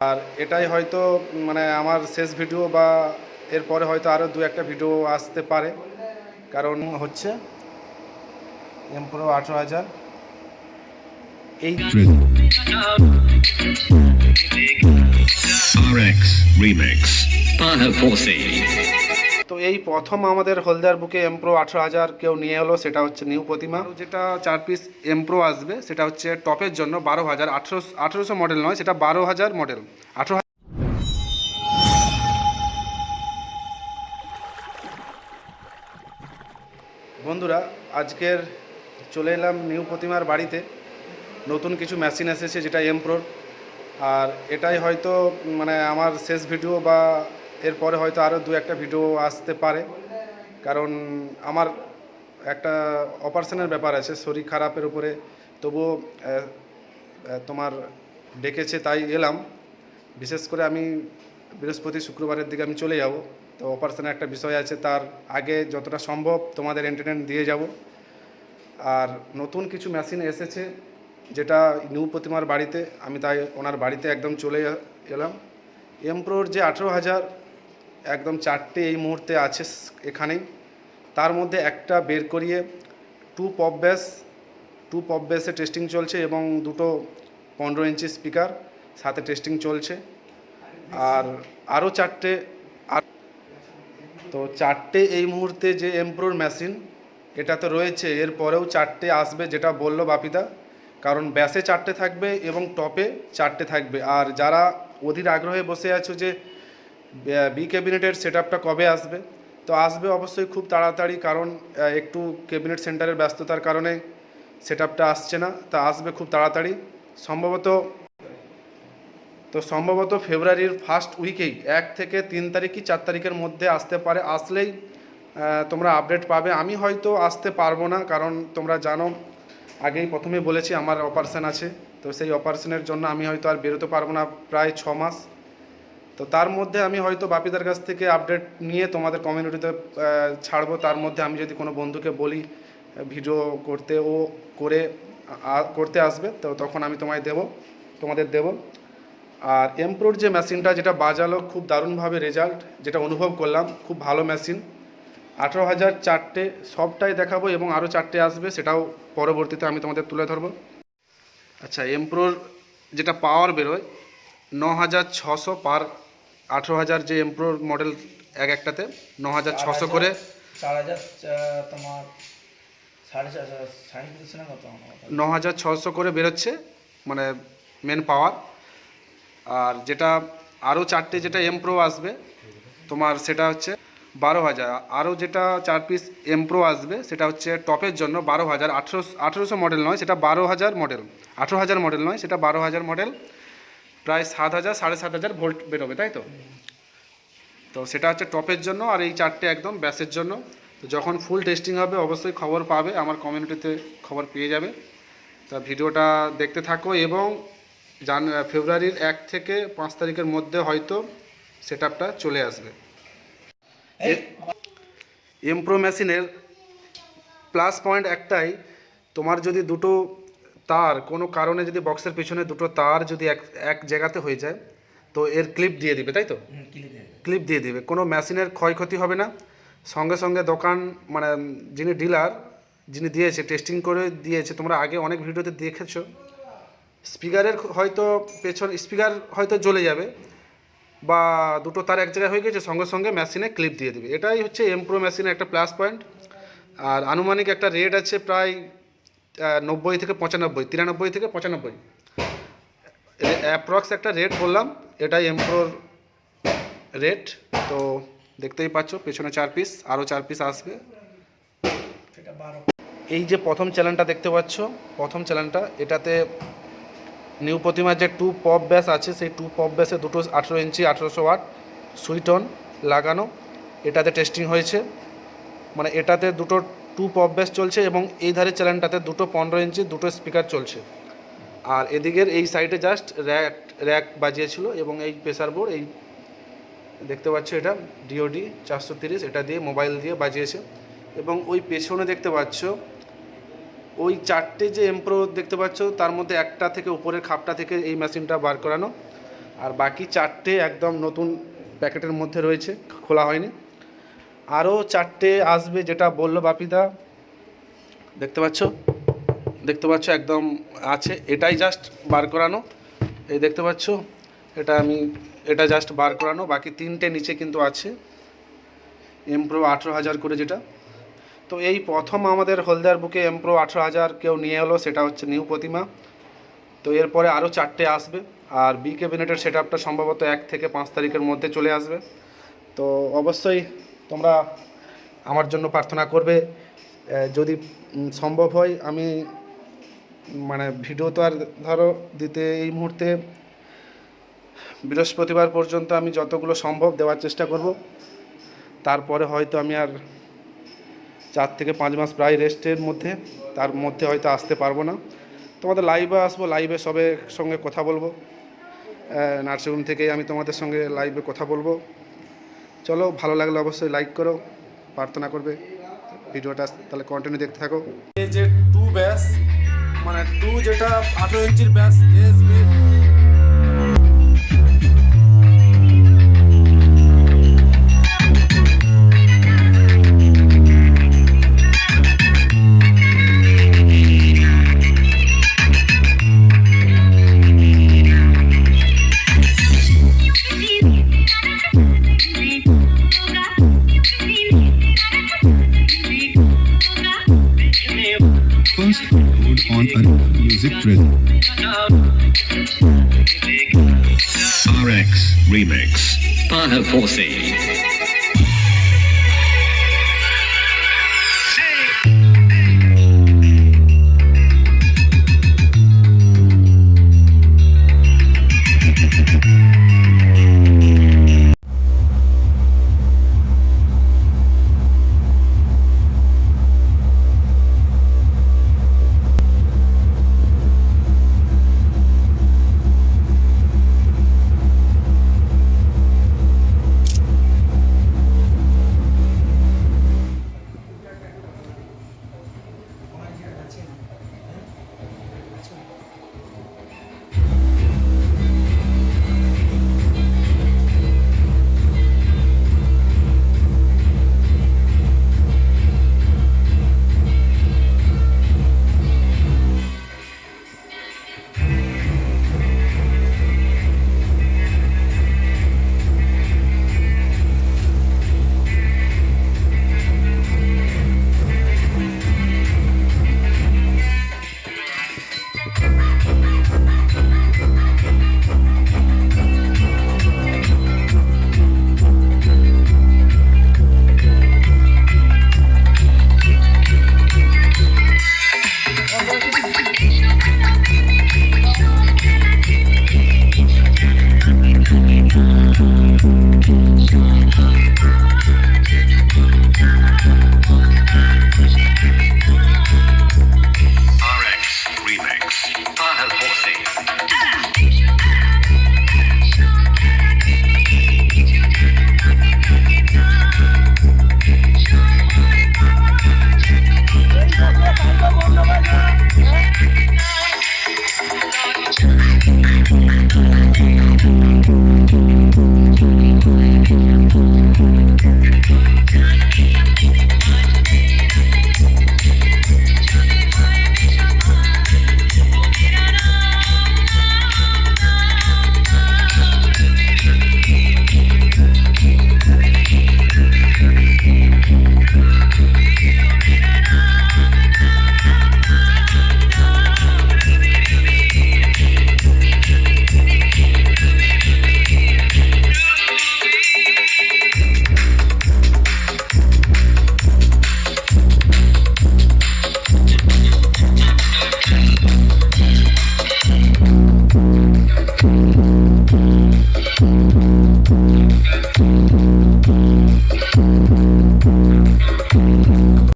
আর এটাই হয়তো মানে আমার শেষ ভিডিও বা এরপরে হয়তো আরও দু একটা ভিডিও আসতে পারে কারণ হচ্ছে এমপ্রো আঠেরো হাজার এই RX Remix. Panaposi. তো এই প্রথম আমাদের হলদিয়ার বুকে এমপ্রো আঠেরো হাজার কেউ নিয়ে এলো সেটা হচ্ছে নিউ প্রতিমা। যেটা চার পিস এমপ্রো আসবে সেটা হচ্ছে টপের জন্য বারো হাজার আঠেরো আঠেরোশো মডেল নয় সেটা বারো হাজার মডেল আঠেরো বন্ধুরা আজকের চলে এলাম নিউ প্রতিমার বাড়িতে। নতুন কিছু মেশিন এসেছে যেটা এমপ্রোর আর এটাই হয়তো মানে আমার শেষ ভিডিও বা এরপরে হয়তো আরও দু একটা ভিডিও আসতে পারে। কারণ আমার একটা অপারেশনের ব্যাপার আছে, শরীর খারাপের উপরে। তবুও তোমার ডেকেছে, তাই এলাম। বিশেষ করে আমি বৃহস্পতি শুক্রবারের দিকে আমি চলে যাব। তো অপারেশনের একটা বিষয় আছে, তার আগে যতটা সম্ভব তোমাদের এন্টারটেন দিয়ে যাব। আর নতুন কিছু মেশিন এসেছে, যেটা নিউ প্রতিমার বাড়িতে, আমি তাই ওনার বাড়িতে একদম চলে এলাম। এমপ্রোর যে আঠেরো হাজার একদম চারটে এই মুহূর্তে আছে এখানেই। তার মধ্যে একটা বের করিয়ে টু পপ ব্যাস, টু পপ ব্যাসে টেস্টিং চলছে এবং দুটো পনেরো ইঞ্চি স্পিকার, সাথে টেস্টিং চলছে। আর আরও চারটে, আর তো চারটে এই মুহূর্তে যে এমপ্রোর মেশিন এটা তো রয়েছে এরপরেও চারটে আসবে যেটা বলল বাপিদা। কারণ ব্যাসে চারটে থাকবে এবং টপে চারটে থাকবে। আর যারা অধীর আগ্রহে বসে আছো যে বি ক্যাবিনেটের সেট কবে আসবে? তো আসবে অবশ্যই খুব তাড়াতাড়ি, কারণ একটু ক্যাবিনেট সেন্টারের ব্যস্ততার কারণে সেট আসছে না, তা আসবে খুব তাড়াতাড়ি। সম্ভবত, তো সম্ভবত ফেব্রুয়ারির ফার্স্ট উইকেই এক থেকে তিন তারিখ কি চার তারিখের মধ্যে আসতে পারে, আসলেই তোমরা আপডেট পাবে। আমি হয়তো আসতে পারব না, কারণ তোমরা জানো, আগেই প্রথমে বলেছি আমার অপারেশন আছে, তো সেই অপারেশনের জন্য আমি হয়তো আর বেরোতে পারব না প্রায় ছ মাস। তো তার মধ্যে আমি হয়তো বাপিদার কাছ থেকে আপডেট নিয়ে তোমাদের কমিউনিটিতে ছাড়বো। তার মধ্যে আমি যদি কোনো বন্ধুকে বলি ভিডিও করতে ও করে করতে আসবে, তো তখন আমি তোমায় দেব, তোমাদের দেব। আর এমপ্রোর যে মেশিনটা যেটা বাজালো, খুব দারুণভাবে রেজাল্ট যেটা অনুভব করলাম, খুব ভালো মেশিন আঠেরো হাজার চারটে সবটাই দেখাবো এবং আরও চারটে আসবে, সেটাও পরবর্তীতে আমি তোমাদের তুলে ধরবো। আচ্ছা এমপ্রোর যেটা পাওয়ার বেরোয় ন হাজার ছশো পার আঠেরো হাজার যে এমপ্রোর মডেল এক একটাতে ন হাজার ছশো করে। চার হাজার তোমার সাড়ে চার না হাজার ছশো করে বেরোচ্ছে মানে মেন পাওয়ার আর যেটা আরও চারটে যেটা এমপ্রো আসবে তোমার সেটা হচ্ছে বারো হাজার। আরও যেটা চার পিস এমপ্রো আসবে সেটা হচ্ছে টপের জন্য বারো হাজার আঠেরো আঠেরোশো মডেল নয় সেটা বারো হাজার মডেল আঠেরো হাজার মডেল নয় সেটা বারো হাজার মডেল প্রায় সাত হাজার সাড়ে সাত হাজার ভোল্ট বেরোবে তাই তো? তো সেটা হচ্ছে টপের জন্য আর এই চারটে একদম ব্যাসের জন্য। তো যখন ফুল টেস্টিং হবে অবশ্যই খবর পাবে আমার কমিউনিটিতে খবর পেয়ে যাবে। তা ভিডিওটা দেখতে থাকো এবং জান ফেব্রুয়ারির এক থেকে পাঁচ তারিখের মধ্যে হয়তো সেট চলে আসবে। এমপ্রো মেশিনের প্লাস পয়েন্ট একটাই তোমার যদি দুটো তার কোনো কারণে যদি বক্সের পিছনে দুটো তার যদি এক এক জায়গাতে হয়ে যায় তো এর ক্লিপ দিয়ে দিবে তাই তো? ক্লিপ দিয়ে দিবে। কোনো মেশিনের ক্ষয়ক্ষতি হবে না। সঙ্গে সঙ্গে দোকান মানে যিনি ডিলার যিনি দিয়েছে টেস্টিং করে দিয়েছে তোমরা আগে অনেক ভিডিওতে দেখেছ। স্পিকারের হয়তো পেছন স্পিকার হয়তো জ্বলে যাবে বা দুটো তার এক জায়গায় হয়ে গেছে সঙ্গে সঙ্গে মেশিনে ক্লিপ দিয়ে দিবে। এটাই হচ্ছে এমপ্রো মেশিনের একটা প্লাস পয়েন্ট আর আনুমানিক একটা রেট আছে প্রায় নব্বই থেকে পঁচানব্বই, তিরানব্বই থেকে পঁচানব্বই। অ্যাপ্রক্স একটা রেট বললাম, এটাই এমপ্রোর রেট তো দেখতেই পাচ্ছ, পেছনে চার পিস আরও চার পিস আসবে। এই যে প্রথম চ্যানেলটা দেখতে পাচ্ছ, প্রথম চ্যানেলটা এটাতে নিউ প্রতিমার যে টু পপ ব্যাস আছে, সেই টু পপ ব্যাসে দুটো আঠেরো ইঞ্চি, আঠেরোশো ওয়াট সুইটন লাগানো। এটাতে টেস্টিং হয়েছে। মানে এটাতে দুটো টু পপ ব্যাস চলছে এবং এই ধারের চ্যানেলটাতে দুটো পনেরো ইঞ্চি, দুটো স্পিকার চলছে। আর এদিকের এই সাইডে জাস্ট র্যাক র্যাক বাজিয়েছিল এবং এই প্রেসার বোর্ড এই দেখতে পাচ্ছ এটা ডিওডি চারশো তিরিশ, এটা দিয়ে মোবাইল দিয়ে বাজিয়েছে। এবং ওই পেছনে দেখতে পাচ্ছ, ওই চারটে যে এমপ্রো দেখতে পাচ্ছ, তার মধ্যে একটা থেকে উপরের খাপটা থেকে এই মেশিনটা বার করানো। আর বাকি চারটে একদম নতুন প্যাকেটের মধ্যে রয়েছে, খোলা হয়নি। আরও চারটে আসবে যেটা বলল বাপিদা। দেখতে পাচ্ছ? দেখতে পাচ্ছ একদম আছে। এটাই জাস্ট বার করানো। এই দেখতে পাচ্ছ? এটা আমি, এটা জাস্ট বার করানো। বাকি তিনটে নিচে কিন্তু আছে। এমপ্রো আঠেরো হাজার করে যেটা। তো এই প্রথম আমাদের হলদিয়ার বুকে এমপ্রো আঠেরো হাজার কেউ নিয়ে এলো, সেটা হচ্ছে নিউ প্রতিমা। তো এরপরে আরও চারটে আসবে। আর বি ক্যাবিনেটের সেট আপটা সম্ভবত এক থেকে পাঁচ তারিখের মধ্যে চলে আসবে। তো অবশ্যই তোমরা আমার জন্য প্রার্থনা করবে। যদি সম্ভব হয়, আমি মানে ভিডিও তো আর ধরো দিতে এই মুহূর্তে বৃহস্পতিবার পর্যন্ত আমি যতগুলো সম্ভব দেওয়ার চেষ্টা করব। তারপরে হয়তো আমি আর চার থেকে পাঁচ মাস প্রায় রেস্টের মধ্যে, তার মধ্যে হয়তো আসতে পারব না। তোমাদের লাইভে আসব লাইভে সবে সঙ্গে কথা বলব। নার্সিংহোম থেকেই আমি তোমাদের সঙ্গে লাইভে কথা বলব। চলো, ভালো লাগলে অবশ্যই লাইক করো, প্রার্থনা করবে। ভিডিওটা তাহলে কন্টিনিউ দেখতে থাকো। এই যে টু ব্যাস মানে টু যেটা আঠেরো ইঞ্চির ব্যাস এসবি first record on a music rhythm. RX Remix. Bana Forsey. thương thương